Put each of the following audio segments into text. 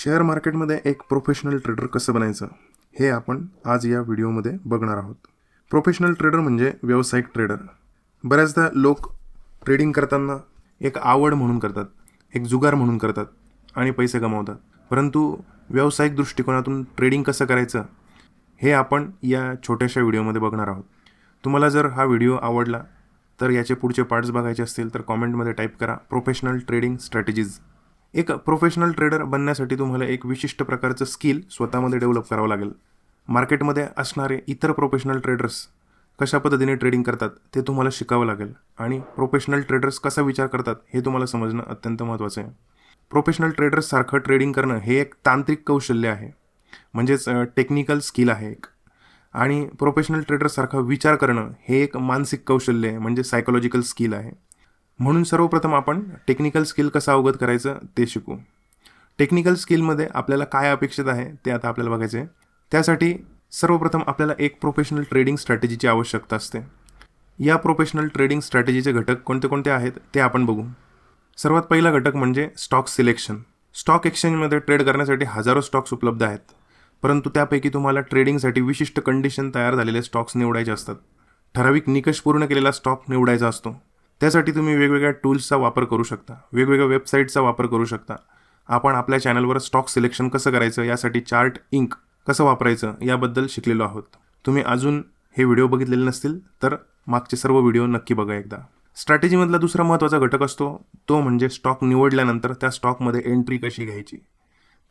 Share मार्केटमध्ये एक professional trader कसं बनायचं हे आपण आज या व्हिडिओमध्ये बघणार आहोत. प्रोफेशनल ट्रेडर म्हणजे व्यावसायिक ट्रेडर. बऱ्याचदा लोक ट्रेडिंग करताना एक आवड म्हणून करतात एक जुगार म्हणून करतात आणि पैसे कमावतात परंतु व्यावसायिक दृष्टिकोनातून ट्रेडिंग कसं करायचं हे आपण या छोट्याशा व्हिडिओमध्ये बघणार आहोत. तुम्हाला जर हा व्हिडिओ आवडला तर याचे पुढचे पार्ट्स बघायचे असतील तर कॉमेंटमध्ये टाईप करा प्रोफेशनल ट्रेडिंग स्ट्रॅटेजीज. एक प्रोफेशनल ट्रेडर बनण्यासाठी तुम्हाला एक विशिष्ट प्रकारचं स्किल स्वतःमध्ये डेव्हलप करावं लागेल. मार्केटमध्ये असणारे इतर प्रोफेशनल ट्रेडर्स कशा पद्धतीने ट्रेडिंग करतात ते तुम्हाला शिकावं लागेल आणि प्रोफेशनल ट्रेडर्स कसा विचार करतात हे तुम्हाला समजणं अत्यंत महत्त्वाचं आहे. प्रोफेशनल ट्रेडर्ससारखं ट्रेडिंग करणं हे एक तांत्रिक कौशल्य आहे. म्हणजेच टेक्निकल स्किल आहे एक. आणि प्रोफेशनल ट्रेडरसारखा विचार करणं हे एक मानसिक कौशल्य आहे म्हणजे सायकोलॉजिकल स्किल आहे. म्हणून सर्वप्रथम आपण टेक्निकल स्किल कसं अवगत करायचं ते शिकू. टेक्निकल स्किलमध्ये आपल्याला काय अपेक्षित आहे ते आता आपल्याला बघायचं आहे त्यासाठी सर्वप्रथम आपल्याला एक प्रोफेशनल ट्रेडिंग स्ट्रॅटेजीची आवश्यकता असते. या प्रोफेशनल ट्रेडिंग स्ट्रॅटेजीचे घटक कोणते कोणते आहेत ते आपण बघू. सर्वात पहिला घटक म्हणजे स्टॉक सिलेक्शन स्टॉक एक्सचेंजमध्ये ट्रेड करण्यासाठी हजारो स्टॉक्स उपलब्ध आहेत. परंतु त्यापैकी तुम्हाला ट्रेडिंगसाठी विशिष्ट कंडिशन तयार झालेले स्टॉक्स निवडायचे असतात. ठराविक निकष पूर्ण केलेला स्टॉक निवडायचा असतो. त्यासाठी तुम्ही वेगवेगळ्या टूल्सचा वापर करू शकता. वेगवेगळ्या वेबसाईटचा वापर करू शकता. आपण आपल्या चॅनलवर स्टॉक सिलेक्शन कसं करायचं यासाठी चार्ट इंक कसं वापरायचं याबद्दल शिकलेलो आहोत. तुम्ही अजून हे व्हिडिओ बघितलेले नसतील तर मागचे सर्व व्हिडिओ नक्की बघा एकदा. स्ट्रॅटेजीमधला दुसरा महत्त्वाचा घटक असतो तो म्हणजे स्टॉक निवडल्यानंतर त्या स्टॉकमध्ये एंट्री कशी घ्यायची.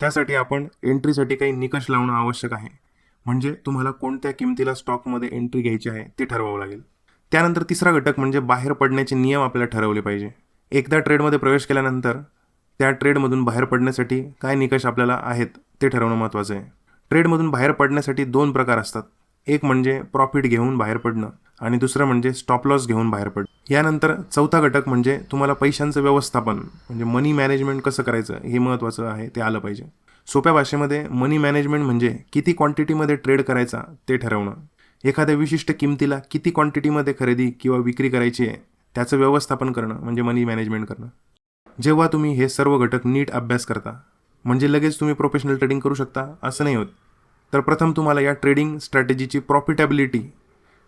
त्यासाठी आपण एंट्रीसाठी काही निकष लावणं आवश्यक आहे. म्हणजे तुम्हाला कोणत्या किमतीला स्टॉकमध्ये एंट्री घ्यायची आहे ते ठरवावं लागेल. त्यानंतर तिसरा घटक म्हणजे बाहेर पडण्याचे नियम आपल्याला ठरवले पाहिजे. एकदा ट्रेडमध्ये प्रवेश केल्यानंतर त्या ट्रेडमधून बाहेर पडण्यासाठी काय निकष आपल्याला आहेत ते ठरवणं महत्त्वाचं आहे. ट्रेडमधून बाहेर पडण्यासाठी दोन प्रकार असतात. एक म्हणजे प्रॉफिट घेऊन बाहेर पडणं आणि दुसरं म्हणजे स्टॉप लॉस घेऊन बाहेर पडणं. यानंतर चौथा घटक म्हणजे तुम्हाला पैशांचं व्यवस्थापन म्हणजे मनी मॅनेजमेंट कसं करायचं हे महत्त्वाचं आहे ते आलं पाहिजे. सोप्या भाषेमध्ये मनी मॅनेजमेंट म्हणजे किती क्वांटिटीमध्ये ट्रेड करायचा ते ठरवणं. एखाद्या विशिष्ट किमतीला किती क्वांटिटीमध्ये खरेदी किंवा विक्री करायची आहे त्याचं व्यवस्थापन करणं म्हणजे मनी मॅनेजमेंट करणं. जेव्हा तुम्ही हे सर्व घटक नीट अभ्यास करता म्हणजे लगेच तुम्ही प्रोफेशनल ट्रेडिंग करू शकता असं नाही होत. तर प्रथम तुम्हाला या ट्रेडिंग स्ट्रॅटेजीची प्रॉफिटॅबिलिटी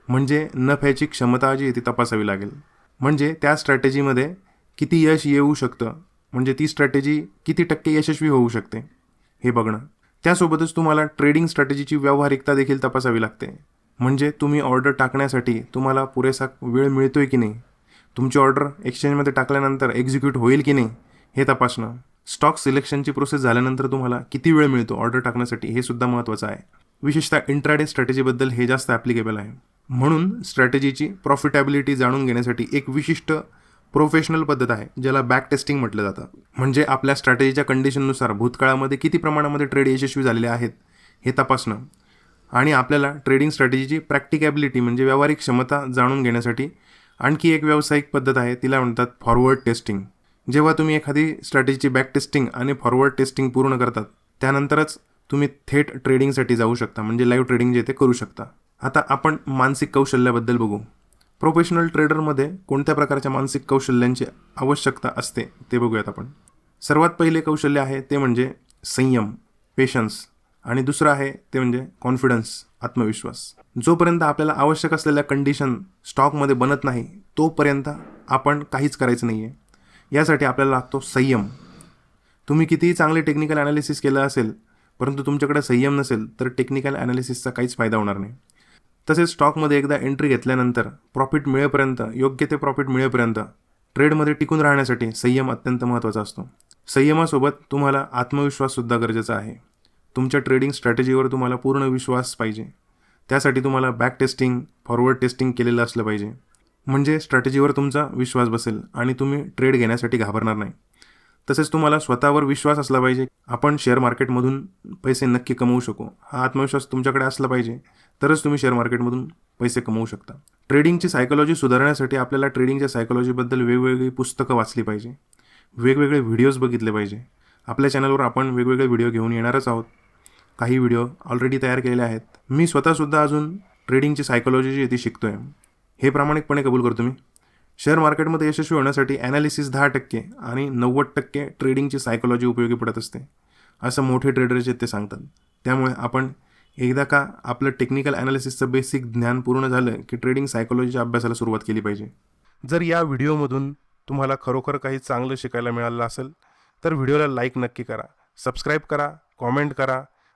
म्हणजे नफ्याची क्षमता जी आहे ती तपासावी लागेल. म्हणजे त्या स्ट्रॅटेजीमध्ये किती यश येऊ शकतं म्हणजे ती स्ट्रॅटेजी किती टक्के यशस्वी होऊ शकते हे बघणं. त्यासोबतच तुम्हाला ट्रेडिंग स्ट्रॅटेजीची व्यावहारिकता देखील तपासावी लागते. म्हणजे तुम्ही ऑर्डर टाकण्यासाठी तुम्हाला पुरेसा वेळ मिळतोय की नाही? तुमची ऑर्डर एक्सचेंजमध्ये टाकल्यानंतर एक्झिक्यूट होईल की नाही हे तपासणं. स्टॉक सिलेक्शनची प्रोसेस झाल्यानंतर तुम्हाला किती वेळ मिळतो ऑर्डर टाकण्यासाठी हे सुद्धा महत्त्वाचं आहे. विशेषतः इंट्राडे स्ट्रॅटेजीबद्दल हे जास्त ॲप्लिकेबल आहे. म्हणून स्ट्रॅटेजीची प्रॉफिटॅबिलिटी जाणून घेण्यासाठी एक विशिष्ट प्रोफेशनल पद्धत आहे ज्याला बॅक टेस्टिंग म्हटलं जातं. म्हणजे आपल्या स्ट्रॅटेजीच्या कंडिशननुसार भूतकाळामध्ये किती प्रमाणामध्ये ट्रेड यशस्वी झालेले आहेत हे तपासणं. आणि आपल्याला ट्रेडिंग स्ट्रॅटेजीची प्रॅक्टिकॅबिलिटी म्हणजे व्यावहारिक क्षमता जाणून घेण्यासाठी आणखी एक व्यावसायिक पद्धत आहे तिला म्हणतात फॉरवर्ड टेस्टिंग जेव्हा तुम्ही एखादी स्ट्रॅटेजीची बॅक टेस्टिंग आणि फॉरवर्ड टेस्टिंग पूर्ण करतात त्यानंतरच तुम्ही थेट ट्रेडिंगसाठी जाऊ शकता म्हणजे लाईव्ह ट्रेडिंग जे ते करू शकता. आता आपण मानसिक कौशल्याबद्दल बघू. प्रोफेशनल ट्रेडरमध्ये कोणत्या प्रकारच्या मानसिक कौशल्यांची आवश्यकता असते ते बघूयात आपण. सर्वात पहिले कौशल्य आहे ते म्हणजे संयम पेशन्स आणि दुसरं आहे ते म्हणजे कॉन्फिडन्स आत्मविश्वास. जोपर्यंत आपल्याला आवश्यक असलेल्या कंडिशन स्टॉकमध्ये बनत नाही तोपर्यंत आपण काहीच करायचं नाही आहे यासाठी आपल्याला लागतो संयम. तुम्ही कितीही चांगले टेक्निकल ॲनालिसिस केलं असेल परंतु तुमच्याकडे संयम नसेल तर टेक्निकल ॲनालिसिसचा काहीच फायदा होणार नाही. तसेच स्टॉकमध्ये एकदा एंट्री घेतल्यानंतर प्रॉफिट मिळेपर्यंत योग्य ते प्रॉफिट मिळेपर्यंत ट्रेडमध्ये टिकून राहण्यासाठी संयम अत्यंत महत्त्वाचा असतो. संयमासोबत तुम्हाला आत्मविश्वाससुद्धा गरजेचा आहे. तुमच्या ट्रेडिंग स्ट्रॅटेजीवर तुम्हाला पूर्ण विश्वास पाहिजे. त्यासाठी तुम्हाला बॅक टेस्टिंग फॉरवर्ड टेस्टिंग केलेलं असलं पाहिजे. म्हणजे स्ट्रॅटेजीवर तुमचा विश्वास बसेल आणि तुम्ही ट्रेड घेण्यासाठी घाबरणार नाही. तसेच तुम्हाला स्वतःवर विश्वास असला पाहिजे. आपण शेअर मार्केटमधून पैसे नक्की कमवू शकू. हा आत्मविश्वास तुमच्याकडे असला पाहिजे तरच तुम्ही शेअर मार्केटमधून पैसे कमवू शकता. ट्रेडिंगची सायकोलॉजी सुधारण्यासाठी आपल्याला ट्रेडिंगच्या सायकोलॉजीबद्दल वेगवेगळी पुस्तकं वाचली पाहिजे. वेगवेगळे व्हिडिओज बघितले पाहिजे. आपल्या चॅनलवर आपण वेगवेगळे व्हिडिओ घेऊन येणारच आहोत. काही व्हिडिओ ऑलरेडी तयार केलेले आहेत. मी स्वतःसुद्धा अजून ट्रेडिंगची सायकोलॉजी जी आहे ती शिकतो आहे हे प्रामाणिकपणे कबूल करतो मी. शेअर मार्केटमध्ये यशस्वी होण्यासाठी ॲनालिसिस दहा टक्के आणि नव्वद टक्के ट्रेडिंगची सायकोलॉजी उपयोगी पडत असते. असं मोठे ट्रेडर जे ते सांगतात. त्यामुळे आपण एकदा का आपलं टेक्निकल ॲनालिसिसचं बेसिक ज्ञान पूर्ण झालं की ट्रेडिंग सायकोलॉजीच्या अभ्यासाला सुरुवात केली पाहिजे. जर या व्हिडिओमधून तुम्हाला खरोखर काही चांगलं शिकायला मिळालं असेल तर व्हिडिओला लाईक नक्की करा. सबस्क्राईब करा कॉमेंट करा.